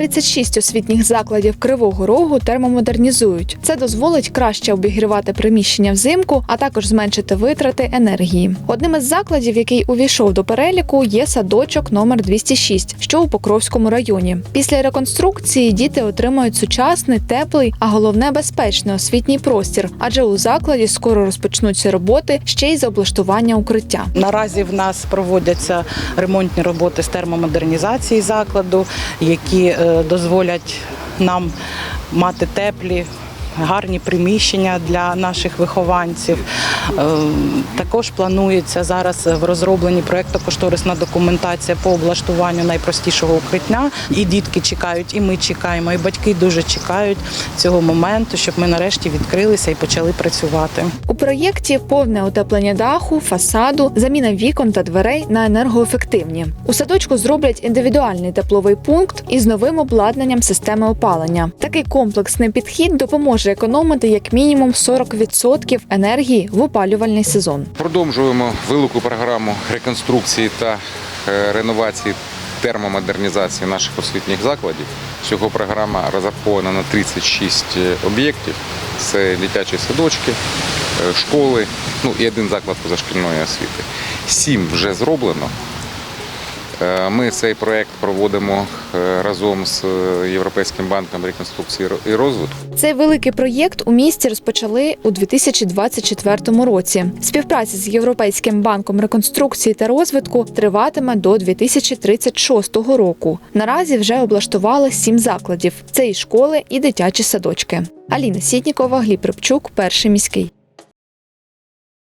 36 освітніх закладів Кривого Рогу термомодернізують. Це дозволить краще обігрівати приміщення взимку, а також зменшити витрати енергії. Одним із закладів, який увійшов до переліку, є садочок номер 206, що у Покровському районі. Після реконструкції діти отримають сучасний, теплий, а головне безпечний освітній простір, адже у закладі скоро розпочнуться роботи ще й з облаштування укриття. Наразі в нас проводяться ремонтні роботи з термомодернізації закладу, які е, дозволять нам мати теплі. Гарні приміщення для наших вихованців. Е, Також планується зараз в розробленні проєктно-кошторисна документація по облаштуванню найпростішого укриття. І дітки чекають, і ми чекаємо, і батьки дуже чекають цього моменту, щоб ми нарешті відкрилися і почали працювати. У проєкті повне утеплення даху, фасаду, заміна вікон та дверей на енергоефективні. У садочку зроблять індивідуальний тепловий пункт із новим обладнанням системи опалення. Такий комплексний підхід допоможе економити як мінімум 40% енергії в опалювальний сезон. Продовжуємо велику програму реконструкції та е, реновації термомодернізації наших освітніх закладів. Всього програма розрахована на 36 об'єктів. Це дитячі садочки, е, школи, ну і один заклад позашкільної освіти. Сім вже зроблено. Е, Ми цей проект проводимо е, разом з е, Європейським банком реконструкції і розвитку. Цей великий проєкт у місті розпочали у 2024 році. Співпраця з Європейським банком реконструкції та розвитку триватиме до 2036 року. Наразі вже облаштували сім закладів. Це і школи, і дитячі садочки. Аліна Сітнікова, Гліб Рибчук, перший міський.